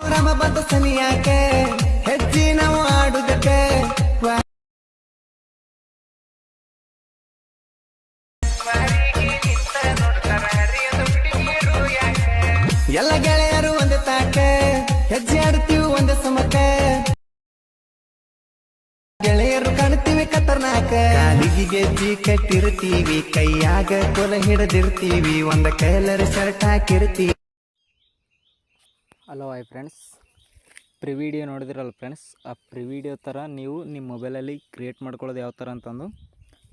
ರಾಮ ಬಂದ ಸನಿಯಾಕೆ ಹೆಚ್ಚಿನ ಆಡುದಕ್ಕೆ ಎಲ್ಲ ಗೆಳೆಯರು ಒಂದು ತಾಕೆ ಹೆಜ್ಜೆ ಆಡ್ತೀವಿ ಒಂದು ಸಮಕ್ಕೆ ಗೆಳೆಯರು ಕಾಣ್ತೀವಿ ಖತರ್ನಾಕ. ಕಾಲಿಗೆ ಗೆಜ್ಜಿ ಕಟ್ಟಿರ್ತೀವಿ ಕೈಯಾಗ ಕೊಲ ಹಿಡದಿರ್ತೀವಿ ಒಂದ ಕೈಲರ್ ಶರ್ಟ್ ಹಾಕಿರ್ತೀವಿ hello, hi friends. Pre video ನೋಡಿದಿರಲ್ಲ friends, ಆ ಪ್ರಿ ವಿಡಿಯೋ ಥರ ನೀವು ನಿಮ್ಮ ಮೊಬೈಲಲ್ಲಿ ಕ್ರಿಯೇಟ್ ಮಾಡ್ಕೊಳ್ಳೋದು ಯಾವ ಥರ ಅಂತಂದು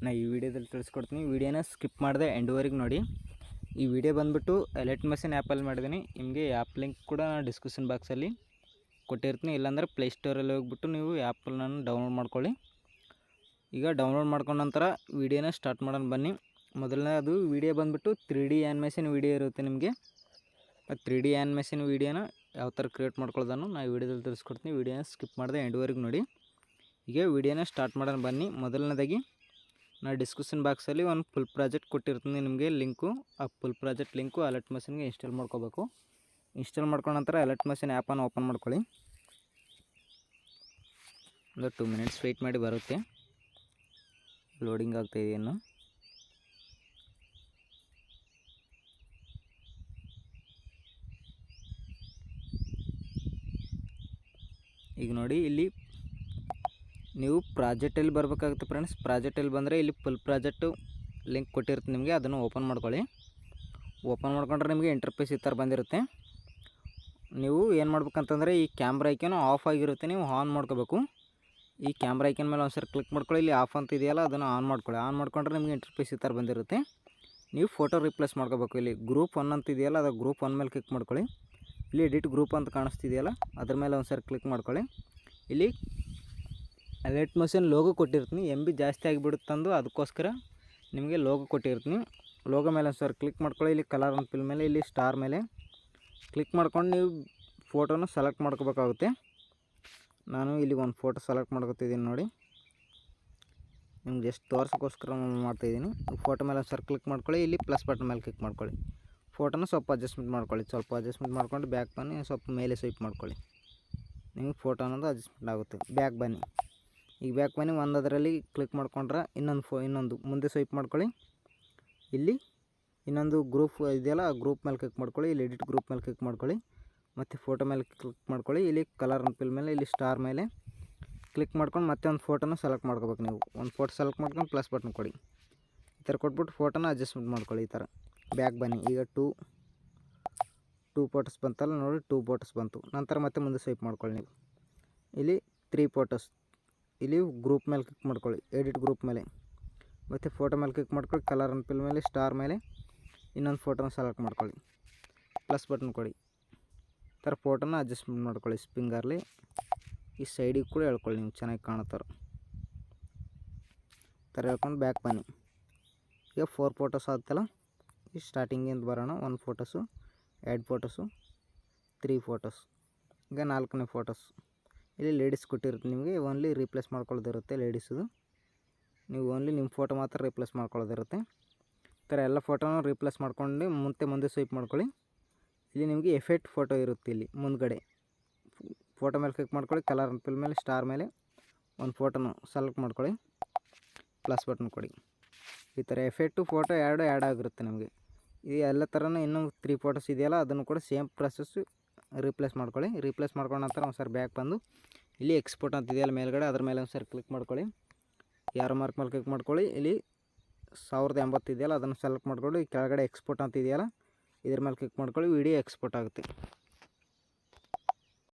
ನಾ ಈ ವಿಡಿಯೋದಲ್ಲಿ ತಿಳಿಸ್ಕೊಡ್ತೀನಿ. ವಿಡಿಯೋನ ಸ್ಕಿಪ್ ಮಾಡಿದೆ ಎಂಡೋವರಿಗೆ ನೋಡಿ. ಈ ವಿಡಿಯೋ ಬಂದುಬಿಟ್ಟು ಎಲೆಟ್ ಮೆಷಿನ್ ಆ್ಯಪಲ್ಲಿ ಮಾಡಿದ್ದೀನಿ. ನಿಮಗೆ ಆ್ಯಪ್ ಲಿಂಕ್ ಕೂಡ ನಾನು ಡಿಸ್ಕ್ರಿಪ್ಷನ್ ಬಾಕ್ಸಲ್ಲಿ ಕೊಟ್ಟಿರ್ತೀನಿ. ಇಲ್ಲಾಂದರೆ ಪ್ಲೇಸ್ಟೋರಲ್ಲಿ ಹೋಗ್ಬಿಟ್ಟು ನೀವು ಆ್ಯಪನ್ನು ಡೌನ್ಲೋಡ್ ಮಾಡ್ಕೊಳ್ಳಿ. ಈಗ ಡೌನ್ಲೋಡ್ ಮಾಡ್ಕೊಂಡ ನಂತರ ವಿಡಿಯೋನ ಸ್ಟಾರ್ಟ್ ಮಾಡೋಣ ಬನ್ನಿ. ಮೊದಲನೇ ಅದು ವಿಡಿಯೋ ಬಂದುಬಿಟ್ಟು ತ್ರೀ ಡಿ ಆ್ಯನಿಮೇಷನ್ ವಿಡಿಯೋ ಇರುತ್ತೆ ನಿಮಗೆ. ಆ ತ್ರೀ ಡಿ ಆ್ಯನಿಮೇಷನ್ ವೀಡಿಯೋನ ಯಾವ ಥರ ಕ್ರಿಯೇಟ್ ಮಾಡ್ಕೊಳ್ಳೋದನ್ನು ನಾನು ವೀಡಿಯೋದಲ್ಲಿ ತಿಳಿಸ್ಕೊಡ್ತೀನಿ. ವೀಡಿಯೋನ ಸ್ಕಿಪ್ ಮಾಡಿದೆ ಎಂಡ್ವರೆಗೆ ನೋಡಿ. ಈಗ ವೀಡಿಯೋನ ಸ್ಟಾರ್ಟ್ ಮಾಡೋಣ ಬನ್ನಿ. ಮೊದಲನೇದಾಗಿ ನಾನು ಡಿಸ್ಕ್ರಿಪ್ಷನ್ ಬಾಕ್ಸಲ್ಲಿ ಒಂದು ಫುಲ್ ಪ್ರಾಜೆಕ್ಟ್ ಕೊಟ್ಟಿರ್ತೀನಿ ನಿಮಗೆ. ಲಿಂಕು, ಆ ಫುಲ್ ಪ್ರಾಜೆಕ್ಟ್ ಲಿಂಕು ಅಲರ್ಟ್ ಮಷಿನ್ಗೆ ಇನ್ಸ್ಟಾಲ್ ಮಾಡ್ಕೋಬೇಕು. ಇನ್ಸ್ಟಾಲ್ ಮಾಡ್ಕೊಂಡ ನಂತರ ಅಲರ್ಟ್ ಮಷಿನ್ ಆ್ಯಪನ್ನು ಓಪನ್ ಮಾಡ್ಕೊಳ್ಳಿ. ಒಂದು ಟೂ ಮಿನಿಟ್ಸ್ ವೆಯ್ಟ್ ಮಾಡಿ ಬರುತ್ತೆ. ಲೋಡಿಂಗ್ ಆಗ್ತಾಯಿದೆ ಇನ್ನು. ಈಗ ನೋಡಿ ಇಲ್ಲಿ ನೀವು ಪ್ರಾಜೆಕ್ಟಲ್ಲಿ ಬರಬೇಕಾಗುತ್ತೆ ಫ್ರೆಂಡ್ಸ್ ಪ್ರಾಜೆಕ್ಟಲ್ಲಿ ಬಂದರೆ ಇಲ್ಲಿ ಫುಲ್ ಪ್ರಾಜೆಕ್ಟು ಲಿಂಕ್ ಕೊಟ್ಟಿರುತ್ತೆ ನಿಮಗೆ. ಅದನ್ನು ಓಪನ್ ಮಾಡ್ಕೊಳ್ಳಿ. ಓಪನ್ ಮಾಡ್ಕೊಂಡ್ರೆ ನಿಮಗೆ ಇಂಟರ್ಫೇಸ್ ಈ ಥರ ಬಂದಿರುತ್ತೆ. ನೀವು ಏನು ಮಾಡ್ಬೇಕಂತಂದರೆ ಈ ಕ್ಯಾಮ್ರಾ ಐಕೇನು ಆಫ್ ಆಗಿರುತ್ತೆ. ನೀವು ಆನ್ ಮಾಡ್ಕೋಬೇಕು. ಈ ಕ್ಯಾಮ್ರಾ ಐಕನ್ ಮೇಲೆ ಒಂದ್ಸರಿ ಕ್ಲಿಕ್ ಮಾಡ್ಕೊಳ್ಳಿ. ಇಲ್ಲಿ ಆಫ್ ಅಂತ ಇದೆಯಲ್ಲ, ಅದನ್ನು ಆನ್ ಮಾಡ್ಕೊಳ್ಳಿ. ಆನ್ ಮಾಡ್ಕೊಂಡ್ರೆ ನಿಮಗೆ ಇಂಟರ್ಫೇಸ್ ಈ ಥರ ಬಂದಿರುತ್ತೆ. ನೀವು ಫೋಟೋ ರಿಪ್ಲೇಸ್ ಮಾಡ್ಕೋಬೇಕು. ಇಲ್ಲಿ ಗ್ರೂಪ್ ಒನ್ ಅಂತ ಇದೆಯಲ್ಲ, ಅದು ಗ್ರೂಪ್ ಒನ್ ಮೇಲೆ ಕ್ಲಿಕ್ ಮಾಡ್ಕೊಳ್ಳಿ. ಇಲ್ಲಿ ಎಡಿಟ್ ಗ್ರೂಪ್ ಅಂತ ಕಾಣಿಸ್ತಿದೆಯಲ್ಲ? ಅದ್ರ ಮೇಲೆ ಒಂದ್ಸರಿ ಕ್ಲಿಕ್ ಮಾಡ್ಕೊಳ್ಳಿ. ಇಲ್ಲಿ ಅಲರ್ಟ್ ಮೋಷನ್ ಲೋಗೋ ಕೊಟ್ಟಿರ್ತೀನಿ. ಎಂ ಬಿ ಜಾಸ್ತಿ ಆಗಿಬಿಡುತ್ತಂದು ಅದಕ್ಕೋಸ್ಕರ ನಿಮಗೆ ಲೋಗೋ ಕೊಟ್ಟಿರ್ತೀನಿ. ಲೋಗೋ ಮೇಲೆ ಒಂದ್ಸರಿ ಕ್ಲಿಕ್ ಮಾಡ್ಕೊಳ್ಳಿ. ಇಲ್ಲಿ ಕಲರ್ ಅಂತ ಫಿಲ್ ಮೇಲೆ, ಇಲ್ಲಿ ಸ್ಟಾರ್ ಮೇಲೆ. ಕ್ಲಿಕ್ ಮಾಡ್ಕೊಂಡು ನೀವು ಫೋಟೋನ ಸೆಲೆಕ್ಟ್ ಮಾಡ್ಕೋಬೇಕಾಗುತ್ತೆ. ನಾನು ಇಲ್ಲಿ ಒಂದು ಫೋಟೋ ಸೆಲೆಕ್ಟ್ ಮಾಡ್ಕೋತಿದ್ದೀನಿ ನೋಡಿ. ನಿಮ್ಗೆ ಜಸ್ಟ್ ತೋರ್ಸೋಕ್ಕೋಸ್ಕರ ಮಾಡ್ತಾಯಿದ್ದೀನಿ ಫೋಟೋ ಮೇಲೆ ಒಂದ್ಸರಿ ಕ್ಲಿಕ್ ಮಾಡ್ಕೊಳ್ಳಿ. ಇಲ್ಲಿ ಪ್ಲಸ್ ಬಟನ್ ಮೇಲೆ ಕ್ಲಿಕ್ ಮಾಡ್ಕೊಳ್ಳಿ. ಫೋಟೋನ ಸ್ವಲ್ಪ ಅಡ್ಜಸ್ಟ್ಮೆಂಟ್ ಮಾಡ್ಕೊಳ್ಳಿ. ಸ್ವಲ್ಪ ಅಡ್ಜಸ್ಟ್ಮೆಂಟ್ ಮಾಡ್ಕೊಂಡು ಬ್ಯಾಕ್ ಬನ್ನಿ, ಸ್ವಲ್ಪ ಮೇಲೆ ಸ್ವೀಪ್ ಮಾಡ್ಕೊಳ್ಳಿ. ನಿಮಗೆ ಫೋಟೋ ಅನ್ನೋದು ಅಡ್ಜಸ್ಟ್ಮೆಂಟ್ ಆಗುತ್ತೆ. ಬ್ಯಾಕ್ ಬನ್ನಿ. ಈಗ ಬ್ಯಾಕ್ ಬನ್ನಿ, ಒಂದದರಲ್ಲಿ ಕ್ಲಿಕ್ ಮಾಡ್ಕೊಂಡ್ರೆ ಇನ್ನೊಂದು ಫೋ, ಇನ್ನೊಂದು. ಮುಂದೆ ಸ್ವೀಪ್ ಮಾಡ್ಕೊಳ್ಳಿ. ಇಲ್ಲಿ ಇನ್ನೊಂದು ಗ್ರೂಪ್ ಇದೆಯಲ್ಲ, ಆ ಗ್ರೂಪ್ ಮೇಲೆ ಕ್ಲಿಕ್ ಮಾಡ್ಕೊಳ್ಳಿ. ಇಲ್ಲಿ ಎಡಿಟ್ ಗ್ರೂಪ್ ಮೇಲೆ ಕ್ಲಿಕ್ ಮಾಡ್ಕೊಳ್ಳಿ. ಮತ್ತು ಫೋಟೋ ಮೇಲೆ ಕ್ಲಿಕ್ ಮಾಡ್ಕೊಳ್ಳಿ. ಇಲ್ಲಿ ಕಲರ್ ಅನ್ಪಿಲ್ ಮೇಲೆ, ಇಲ್ಲಿ ಸ್ಟಾರ್ ಮೇಲೆ ಕ್ಲಿಕ್ ಮಾಡ್ಕೊಂಡು ಮತ್ತೆ ಒಂದು ಫೋಟೋನ ಸೆಲೆಕ್ಟ್ ಮಾಡ್ಕೋಬೇಕು ನೀವು. ಒಂದು ಫೋಟೋ ಸೆಲೆಕ್ಟ್ ಮಾಡ್ಕೊಂಡು ಪ್ಲಸ್ ಬಟನ್ ಕೊಡಿ. ಈ ಥರ ಕೊಟ್ಬಿಟ್ಟು ಫೋಟೋನ ಅಡ್ಜಸ್ಟ್ಮೆಂಟ್ ಮಾಡ್ಕೊಳ್ಳಿ ಈ ಥರ. ಬ್ಯಾಕ್ ಬನ್ನಿ. ಈಗ ಟೂ ಟೂ ಫೋಟೋಸ್ ಬಂತಲ್ಲ ನೋಡಿ ಟೂ ಫೋಟೋಸ್ ಬಂತು. ನಂತರ ಮತ್ತೆ ಮುಂದೆ ಸ್ವೈಪ್ ಮಾಡ್ಕೊಳ್ಳಿ ನೀವು. ಇಲ್ಲಿ ತ್ರೀ ಫೋಟೋಸ್ ಇಲ್ಲಿ ಗ್ರೂಪ್ ಮೇಲೆ ಕ್ಲಿಕ್ ಮಾಡ್ಕೊಳ್ಳಿ. ಎಡಿಟ್ ಗ್ರೂಪ್ ಮೇಲೆ. ಮತ್ತು ಫೋಟೋ ಮೇಲೆ ಕ್ಲಿಕ್ ಮಾಡ್ಕೊಳ್ಳಿ. ಕಲರ್ ಅನ್ಪಿಲ್ ಮೇಲೆ ಸ್ಟಾರ್ ಮೇಲೆ. ಇನ್ನೊಂದು ಫೋಟೋನ ಸೆಲೆಕ್ಟ್ ಮಾಡ್ಕೊಳ್ಳಿ. ಪ್ಲಸ್ ಬಟನ್ ಕೊಡಿ. ಥರ ಫೋಟೋನ ಅಡ್ಜಸ್ಟ್ಮೆಂಟ್ ಮಾಡ್ಕೊಳ್ಳಿ. ಸ್ಪಿಂಗರ್ಲಿ ಈ ಸೈಡಿಗೆ ಕೂಡ ಹೇಳ್ಕೊಳ್ಳಿ ನೀವು. ಚೆನ್ನಾಗಿ ಕಾಣುತ್ತಾರೆ ಥರ. ಹೇಳ್ಕೊಂಡು ಬ್ಯಾಕ್ ಬನ್ನಿ. ಈಗ ಫೋರ್ ಫೋಟೋಸ್ ಆಗುತ್ತಲ್ಲ ಈ ಸ್ಟಾರ್ಟಿಂಗಿಂದ ಬರೋಣ. ಒಂದು ಫೋಟೋಸು ಎರಡು ಫೋಟೋಸು ತ್ರೀ ಫೋಟೋಸ್ ಈಗ ನಾಲ್ಕನೇ ಫೋಟೋಸ್ ಇಲ್ಲಿ ಲೇಡೀಸ್ ಕೊಟ್ಟಿರುತ್ತೆ. ನಿಮಗೆ ಓನ್ಲಿ ರೀಪ್ಲೇಸ್ ಮಾಡ್ಕೊಳ್ಳೋದಿರುತ್ತೆ ಲೇಡೀಸದು ನೀವು ಓನ್ಲಿ ನಿಮ್ಮ ಫೋಟೋ ಮಾತ್ರ ರೀಪ್ಲೇಸ್ ಮಾಡ್ಕೊಳ್ಳೋದಿರುತ್ತೆ. ಈ ಥರ ಎಲ್ಲ ಫೋಟೋನ ರೀಪ್ಲೇಸ್ ಮಾಡ್ಕೊಂಡು ಮುಂದೆ ಮುಂದೆ ಸ್ವೀಪ್ ಮಾಡ್ಕೊಳ್ಳಿ. ಇಲ್ಲಿ ನಿಮಗೆ ಎಫೆಕ್ಟ್ ಫೋಟೋ ಇರುತ್ತೆ ಇಲ್ಲಿ, ಮುಂದ್ಗಡೆ. ಫೋಟೋ ಮೇಲೆ ಕ್ಲಿಕ್ ಮಾಡ್ಕೊಳ್ಳಿ ಕಲರ್ ಪಿಲ್ ಮೇಲೆ ಸ್ಟಾರ್ ಮೇಲೆ. ಒಂದು ಫೋಟೋನು ಸೆಲೆಕ್ಟ್ ಮಾಡ್ಕೊಳ್ಳಿ. ಪ್ಲಸ್ ಬಟನ್ ಕೊಡಿ. ಈ ಥರ ಎಫೆಕ್ಟು ಫೋಟೋ ಎರಡು ಆ್ಯಡ್ ಆಗಿರುತ್ತೆ ನಮಗೆ. ಈ ಎಲ್ಲ ಥರನೂ ಇನ್ನೂ ತ್ರೀ ಫೋಟೋಸ್ ಇದೆಯಲ್ಲ, ಅದನ್ನು ಕೂಡ ಸೇಮ್ ಪ್ರೊಸೆಸ್ಸು ರೀಪ್ಲೇಸ್ ಮಾಡ್ಕೊಳ್ಳಿ. ರೀಪ್ಲೇಸ್ ಮಾಡ್ಕೊಂಡ ನಂತರ ಒಂದು ಸರ್ ಬ್ಯಾಕ್ ಬಂದು, ಇಲ್ಲಿ ಎಕ್ಸ್ಪೋರ್ಟ್ ಅಂತ ಇದೆಯಲ್ಲ ಮೇಲ್ಗಡೆ, ಅದ್ರ ಮೇಲೆ ಒಂದು ಸರ್ ಕ್ಲಿಕ್ ಮಾಡ್ಕೊಳ್ಳಿ. ಯಾರು ಮಾರ್ಕ್ ಮೇಲೆ ಕ್ಲಿಕ್ ಮಾಡ್ಕೊಳ್ಳಿ, ಇಲ್ಲಿ ಸಾವಿರದ ಎಂಬತ್ತು ಇದೆಯಲ್ಲ, ಅದನ್ನು ಸೆಲೆಕ್ಟ್ ಮಾಡ್ಕೊಳ್ಳಿ ಕೆಳಗಡೆ ಎಕ್ಸ್ಪೋರ್ಟ್ ಅಂತ ಇದೆಯಲ್ಲ, ಇದ್ರ ಮೇಲೆ ಕ್ಲಿಕ್ ಮಾಡ್ಕೊಳ್ಳಿ ವಿಡಿಯೋ ಎಕ್ಸ್ಪೋರ್ಟ್ ಆಗುತ್ತೆ.